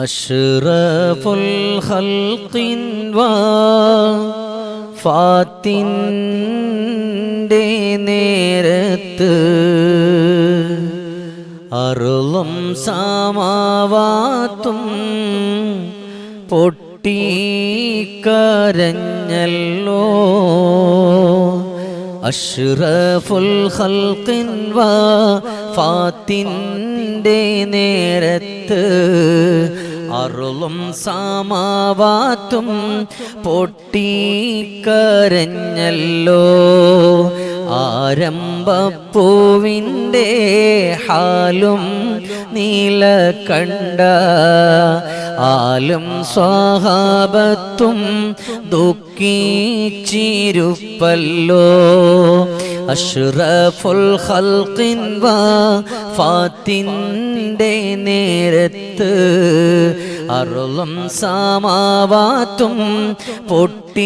അഷ്റഫുൽ ഖൽഖിൻ ഫാത്തിന്റെ നേരത്ത് അരുളും സാമാവാത്തും പൊട്ടിക്കരഞ്ഞല്ലോ അഷ്റഫുൽ ഖൽഖിൻ ഫാത്തിന്റെ നേരത്ത് അറുളും സാമാവാത്തും പൊട്ടിക്കരഞ്ഞല്ലോ. ആരംഭപ്പൂവിന്റെ ഹാലും നീല കണ്ട ആലും സ്വഹാപത്തും ദുഃഖിച്ചിരുപ്പല്ലോ. അഷ്റഫുൽ ഖൽഖിൻ ഫാത്തിന്റെ നേരത്ത് അറുളും സാമാവാത്തും പൊട്ടിക്കരഞ്ഞല്ലോ.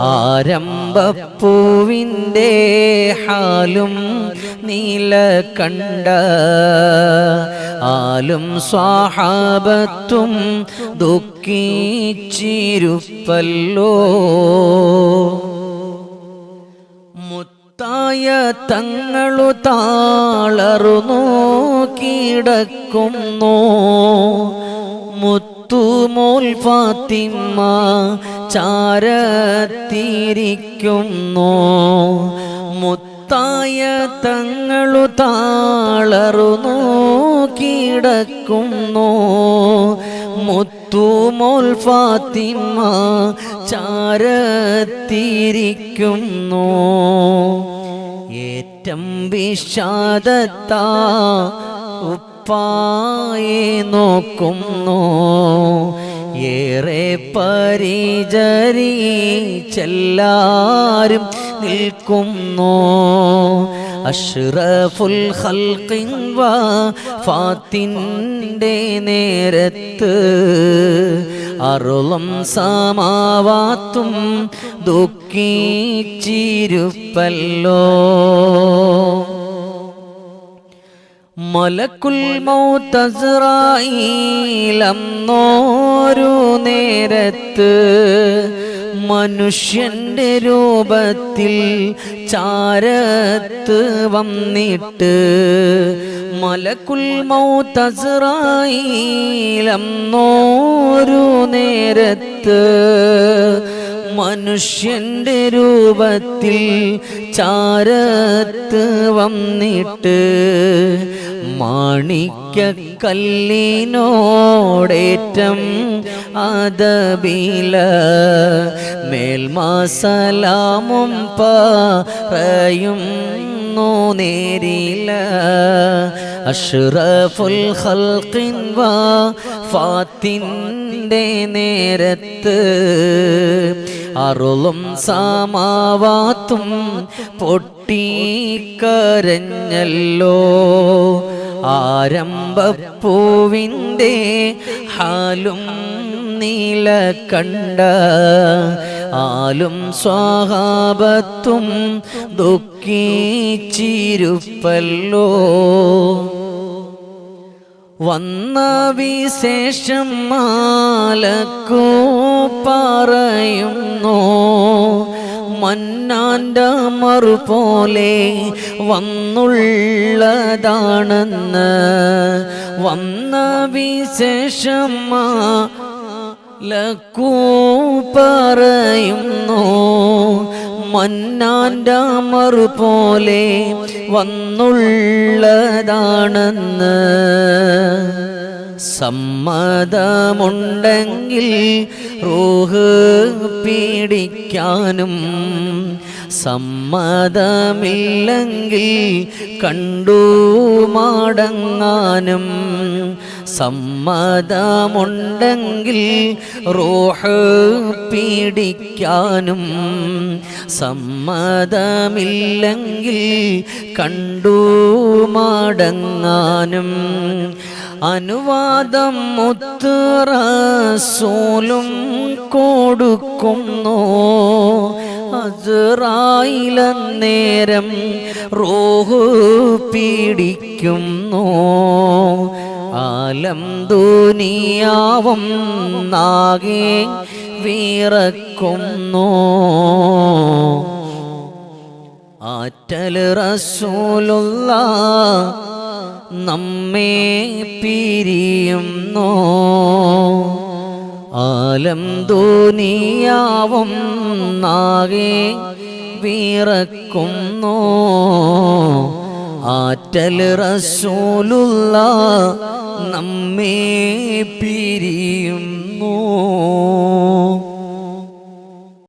ആരംഭപ്പൂവിന്റെ ഹാലും നീല കണ്ട ആലും സ്വാഹാപത്തും ദുഃഖിച്ചിരുപ്പല്ലോ. മുത്തായ തങ്ങളു താളറു നോക്കിടക്കുന്നു. മുത്തുമോൽ ഫാത്തിമ്മ ചാരത്തിരിക്കുന്നു. മുത്തായ തങ്ങളു താളറു നോക്കിടക്കുന്നു. മുത്തുമോൽ ഫാത്തിമ്മ ചാരത്തിരിക്കുന്നു. ഏറ്റം വിഷാദത്താ ഉപ്പായെ നോക്കുന്നു. ഏറെ പരിചരി ചെല്ലാരും നിൽക്കുന്നു. അഷ്റഫുൽ ഖൽഖിൻ ഫാത്തിന്റെ നേരത്ത് അറുളം സമാവാത്തും ദുഃഖിച്ചിരുപ്പല്ലോ മലക്കുൽ മൗത്തസ്രായിലന്നോരു നേരത്ത് മനുഷ്യന്റെ രൂപത്തിൽ ചാരത്ത് വന്നിട്ട് മലക്കുൽ മൗത്തസ്രായിലന്നോരു നേരത്ത് മനുഷ്യന്റെ രൂപത്തിൽ ചാരത്ത് വന്നിട്ട് മാണിക്ക കല്ലിനോടേറ്റം അതബില മേൽമാസലാമും പറയും നേരില അഷ്റഫുൽ ഖൽഖിൻ ഫാത്തിന്റെ നേരത്ത് അറുളും സാമാവാത്തും പൊട്ടിക്കരഞ്ഞല്ലോ. ആരംഭപ്പൂവിന്റെ ഹാലും നീല കണ്ട ആലും സ്വാഹാപത്തും ദുഃഖിച്ചിരുപ്പല്ലോ. വന്ന വിശേഷം മാലക്കോ പറയുന്നു. മന്നാന്റെ മറുപോലെ വന്നുള്ളതാണെന്ന്. വന്ന വിശേഷം ലക്കൂ പറയുന്നു. മന്നാന്റെ മറുപോലെ വന്നുള്ളതാണെന്ന്. സമ്മതമുണ്ടെങ്കിൽ റൂഹ് പീഡിക്കാനും സമ്മതമില്ലെങ്കിൽ കണ്ടു മടങ്ങാനും സമ്മതമുണ്ടെങ്കിൽ റോഹ് പീഡിക്കാനും സമ്മതമില്ലെങ്കിൽ കണ്ടു മടങ്ങാനും. അനുവാദം മുത്തുറസൂലും കൊടുക്കുന്നു. നേരം റോഹു പീഡിക്കുന്നു. ആലം ദുനിയാവും നാകെ വീറക്കുന്നു. ആറ്റൽ റസൂലുള്ള നമ്മെ പിരിയുന്നു. ആലം ദുനിയാവും നാകെ വീറക്കുന്നു. ആറ്റൽ റസൂലുള്ള നമ്മേ പിരിയുന്നു.